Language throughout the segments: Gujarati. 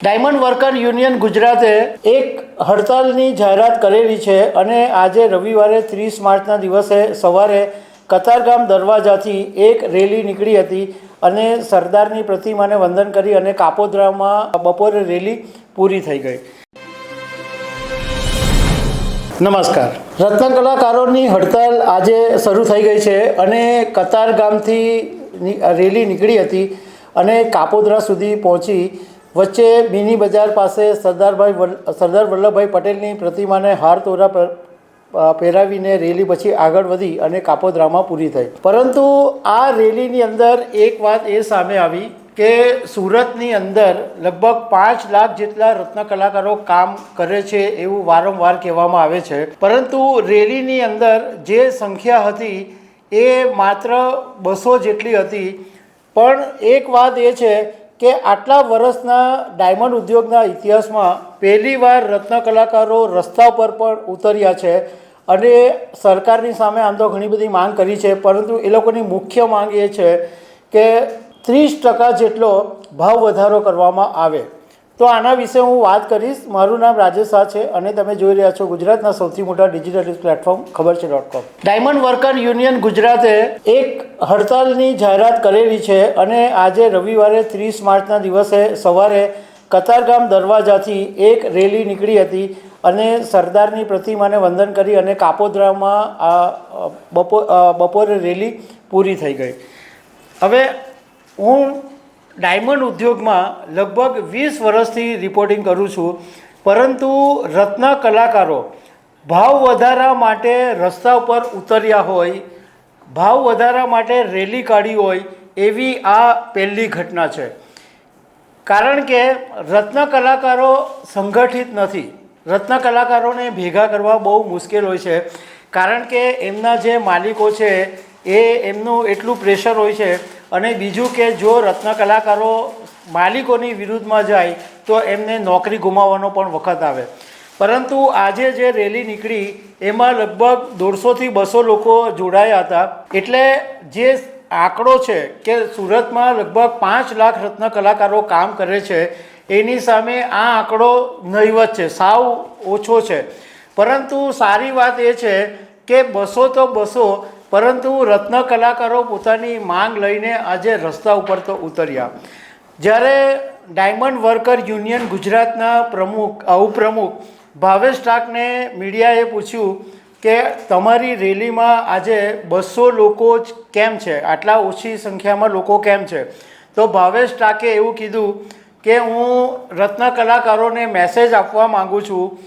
ડાયમંડ વર્કર યુનિયન ગુજરાતે એક હડતાલની જાહેરાત કરેલી છે અને આજે રવિવારે ત્રીસ માર્ચના દિવસે સવારે કતારગામ દરવાજાથી એક રેલી નીકળી હતી અને સરદારની પ્રતિમાને વંદન કરી અને કાપોદ્રામાં બપોરે રેલી પૂરી થઈ ગઈ. નમસ્કાર. રત્ન કલાકારોની હડતાલ આજે શરૂ થઈ ગઈ છે અને કતારગામથી રેલી નીકળી હતી અને કાપોદ્રા સુધી પહોંચી વચ્ચે મિની બજાર પાસે સરદારભાઈ સરદાર વલ્લભભાઈ પટેલની પ્રતિમાને હાર તોરા પહેરાવીને રેલી પછી આગળ વધી અને કાપોદ્રામાં પૂરી થઈ. પરંતુ આ રેલીની અંદર એક વાત એ સામે આવી કે સુરતની અંદર લગભગ પાંચ લાખ જેટલા રત્ન કલાકારો કામ કરે છે એવું વારંવાર કહેવામાં આવે છે. પરંતુ રેલીની અંદર જે સંખ્યા હતી એ માત્ર બસો જેટલી હતી. પણ એક વાત એ છે કે આટલા વર્ષના ડાયમંડ ઉદ્યોગના ઇતિહાસમાં પહેલીવાર રત્ન કલાકારો રસ્તા પર પણ ઉતર્યા છે અને સરકારની સામે આમ તો ઘણી બધી માંગ કરી છે, પરંતુ એ લોકોની મુખ્ય માંગ એ છે કે ત્રીસ ટકા જેટલો ભાવ વધારો કરવામાં આવે. તો આના વિશે હું વાત કરીશ. મારું નામ રાજેશ શાહ છે અને તમે જોઈ રહ્યા છો ગુજરાતના સૌથી મોટા ડિજિટલ પ્લેટફોર્મ ખબર છે dot com diamond worker union ગુજરાતે એક હડતાલની જાહેરાત કરેલી છે અને આજે રવિવારે ત્રીસ માર્ચના દિવસે સવારે કતારગામ દરવાજાથી એક રેલી નીકળી હતી અને સરદારની પ્રતિમાને વંદન કરી અને કાપોદ્રામાં આ બપોર બપો બપોરે રેલી પૂરી થઈ ગઈ. હવે હું ડાયમંડ ઉદ્યોગમાં લગભગ વીસ વર્ષથી રિપોર્ટિંગ કરું છું. પરંતુ રત્ન કલાકારો ભાવ વધારા માટે રસ્તા ઉપર ઉતર્યા હોય, ભાવ વધારા માટે રેલી કાઢી હોય એવી આ પહેલી ઘટના છે. કારણ કે રત્ન કલાકારો સંગઠિત નથી. રત્ન કલાકારોને ભેગા કરવા બહુ મુશ્કેલ હોય છે. કારણ કે એમના જે માલિકો છે એ એમનું એટલું પ્રેશર હોય છે. અને બીજું કે જો રત્ન કલાકારો માલિકોની વિરુદ્ધમાં જાય, તો એમને નોકરી ગુમાવવાનો પણ વખત આવે. પરંતુ આજે જે રેલી નીકળી, એમાં લગભગ દોઢસોથી બસો લોકો જોડાયા હતા. એટલે જે આંકડો છે કે સુરતમાં લગભગ પાંચ લાખ રત્ન કલાકારો કામ કરે છે, એની સામે આ આંકડો નહિવત છે, સાવ ઓછો છે. પરંતુ સારી વાત એ છે કે બસો તો બસો પરંતુ રત્ન કલાકારો પોતાની માંગ લઈને આજે રસ્તા ઉપર તો ઉતર્યા. જ્યારે ડાયમંડ વર્કર યુનિયન ગુજરાતના પ્રમુખ, ઉપપ્રમુખ ભાવેશ ટાકને મીડિયાએ પૂછ્યું કે તમારી રેલીમાં આજે બસો લોકો જ કેમ છે? આટલા ઓછી સંખ્યામાં લોકો કેમ છે? તો ભાવેશ ટાકે એવું કીધું કે હું રત્ન કલાકારોને મેસેજ આપવા માગું છું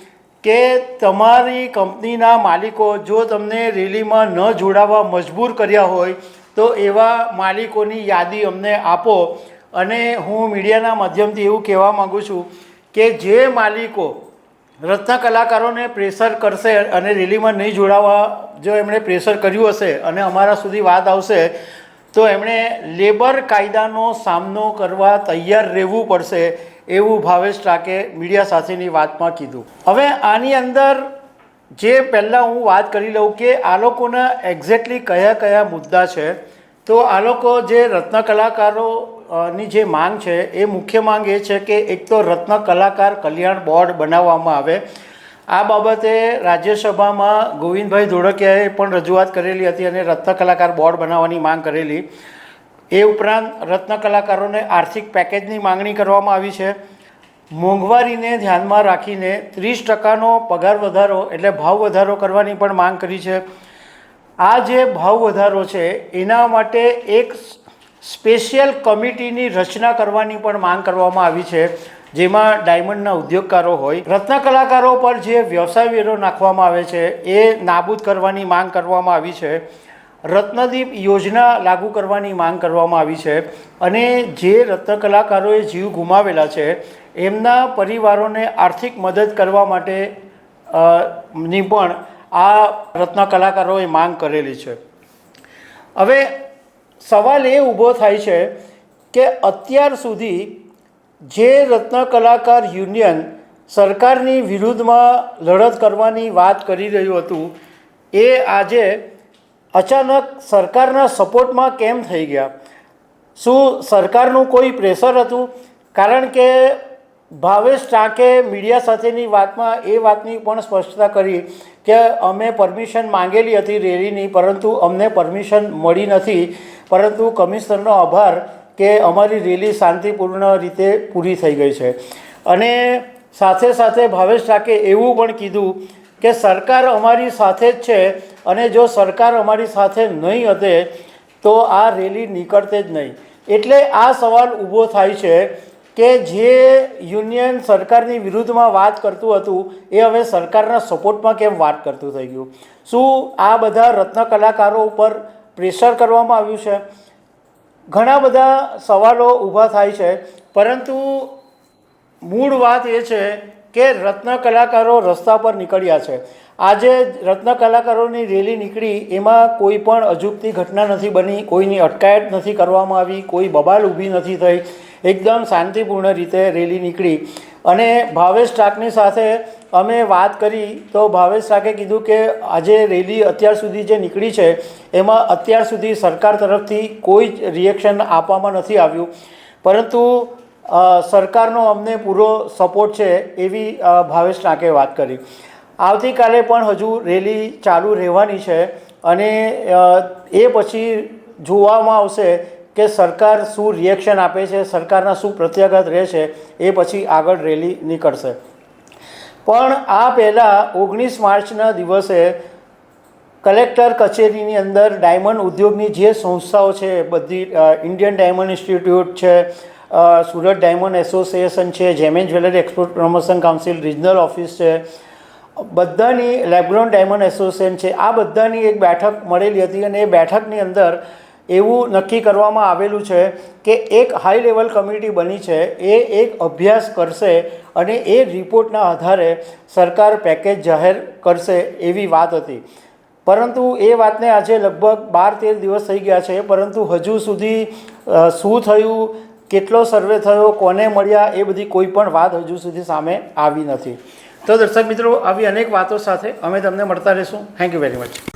કે તમારી કંપનીના માલિકો જો તમને રેલીમાં ન જોડાવા મજબૂર કર્યા હોય, તો એવા માલિકોની યાદી અમને આપો. અને હું મીડિયાના માધ્યમથી એવું કહેવા માગું છું કે જે માલિકો રત્ન કલાકારોને પ્રેશર કરશે અને રેલીમાં નહીં જોડાવા જો એમણે પ્રેશર કર્યું હશે અને અમારા સુધી વાત આવશે, તો એમણે લેબર કાયદાનો સામનો કરવા તૈયાર રહેવું પડશે. એવું ભાવેશ ટાકે મીડિયા સાથેની વાતમાં કીધું. હવે આની અંદર જે પહેલાં હું વાત કરી લઉં કે આ લોકોના એક્ઝેક્ટલી કયા કયા મુદ્દા છે, તો આ લોકો જે રત્ન કલાકારો જે માંગ છે, એ મુખ્ય માંગ એ છે કે એક તો રત્ન કલાકાર કલ્યાણ બોર્ડ બનાવવામાં આવે. આ બાબતે રાજ્યસભામાં ગોવિંદભાઈ ધોળકિયાએ પણ રજૂઆત કરેલી હતી અને રત્ન કલાકાર બોર્ડ બનાવવાની માંગ કરેલી. એ ઉપરાંત રત્ન કલાકારોને આર્થિક પેકેજની માંગણી કરવામાં આવી છે. મોંઘવારીને ધ્યાનમાં રાખીને ત્રીસ ટકાનો પગાર વધારો એટલે ભાવ વધારો કરવાની પણ માંગ કરી છે. આ જે ભાવ વધારો છે, એના માટે એક સ્પેશિયલ કમિટીની રચના કરવાની પણ માંગ કરવામાં આવી છે, જેમાં ડાયમંડના ઉદ્યોગકારો હોય, રત્ન કલાકારો પર જે વ્યવસાય વેરો નાખવામાં આવે છે, એ નાબૂદ કરવાની માંગ કરવામાં આવી છે. રત્નદીપ યોજના લાગુ કરવાની માંગ કરવામાં આવી છે અને જે રત્ન કલાકારોએ જીવ ગુમાવેલા છે, એમના પરિવારોને આર્થિક મદદ કરવા માટે ની પણ આ રત્ન કલાકારોએ માંગ કરેલી છે. હવે સવાલ એ ઊભો થાય છે કે અત્યાર સુધી જે રત્ન કલાકાર યુનિયન સરકારની વિરુદ્ધમાં લડત કરવાની વાત કરી રહ્યું હતું, એ આજે અચાનક સરકારના સપોર્ટમાં કેમ થઈ ગયા? શું સરકારનું કોઈ પ્રેશર હતું? કારણ કે ભાવેશ ટાંકે મીડિયા સાથેની વાતમાં એ વાતની પણ સ્પષ્ટતા કરી કે અમે પરમિશન માંગેલી હતી રેલીની, પરંતુ અમને પરમિશન મળી નથી. પરંતુ કમિશનરનો આભાર કે અમારી રેલી શાંતિપૂર્ણ રીતે પૂરી થઈ ગઈ છે. અને સાથે સાથે ભાવેશ ટાંકે એવું પણ કીધું કે સરકાર અમારી સાથે જ છે અને જો સરકાર અમારી સાથે નહીં હતે, તો આ રેલી નીકળતે જ નહીં. એટલે આ સવાલ ઊભો થાય છે કે જે યુનિયન સરકારની વિરુદ્ધમાં વાત કરતું હતું, એ હવે સરકારના સપોર્ટમાં કેમ વાત કરતું થઈ ગયું? શું આ બધા રત્ન કલાકારો ઉપર પ્રેશર કરવામાં આવ્યું છે? ઘણા બધા સવાલો ઊભા થાય છે, પરંતુ મૂળ વાત એ છે કે રત્ન કલાકારો રસ્તા પર નીકળ્યા છે. આજે રત્ન કલાકારોની રેલી નીકળી, એમાં કોઈ પણ અજુગતી ઘટના નથી બની, કોઈની અટકાયત નથી કરવામાં આવી, કોઈ બબાલ ઊભી નથી થઈ. એકદમ શાંતિપૂર્ણ રીતે રેલી નીકળી. અને ભાવેશ ટાકની સાથે અમે વાત કરી, તો ભાવેશ ટાકે કીધું કે આજે રેલી અત્યાર સુધી જે નીકળી છે, એમાં અત્યાર સુધી સરકાર તરફથી કોઈ જ રિએક્શન આપવામાં નથી આવ્યું. પરંતુ સરકારનો અમને પૂરો સપોર્ટ છે એવી ભાવેશ ટાંકે વાત કરી. આવતીકાલે પણ હજુ રેલી ચાલુ રહેવાની છે અને એ પછી જોવામાં આવશે કે સરકાર શું રિએક્શન આપે છે, સરકારના શું પ્રત્યાઘાત રહે છે, એ પછી આગળ રેલી નીકળશે. પણ આ પહેલાં ઓગણીસ માર્ચના દિવસે કલેક્ટર કચેરીની અંદર ડાયમંડ ઉદ્યોગની જે સંસ્થાઓ છે, બધી ઇન્ડિયન ડાયમંડ ઇન્સ્ટિટ્યૂટ છે સુરત ડાયમંડ એસોસિએશન છે, gem and jewellery export promotion council, regional office છે. બધાની લેબ્રોન ડાયમંડ એસોસિએશન છે. આ બધાની એક બેઠક મળેલી હતી અને એ બેઠકની અંદર એવું નક્કી કરવામાં આવેલું છે કે એક હાઈ લેવલ કમિટી બની છે. એ એક અભ્યાસ કરશે અને એ રિપોર્ટના આધારે સરકાર પેકેજ જાહેર કરશે એવી વાત હતી. પરંતુ એ વાતને આજે લગભગ બાર તેર દિવસ થઈ ગયા છે. પરંતુ હજુ સુધી શું થયું કેટલો સર્વે થયો, કોને મળ્યા, એ બધી કોઈ પણ વાત હજુ સુધી સામે આવી નથી. તો દર્શક મિત્રો, આવી અનેક વાતો સાથે અમે તમને મળતા રહીશું. Thank you very much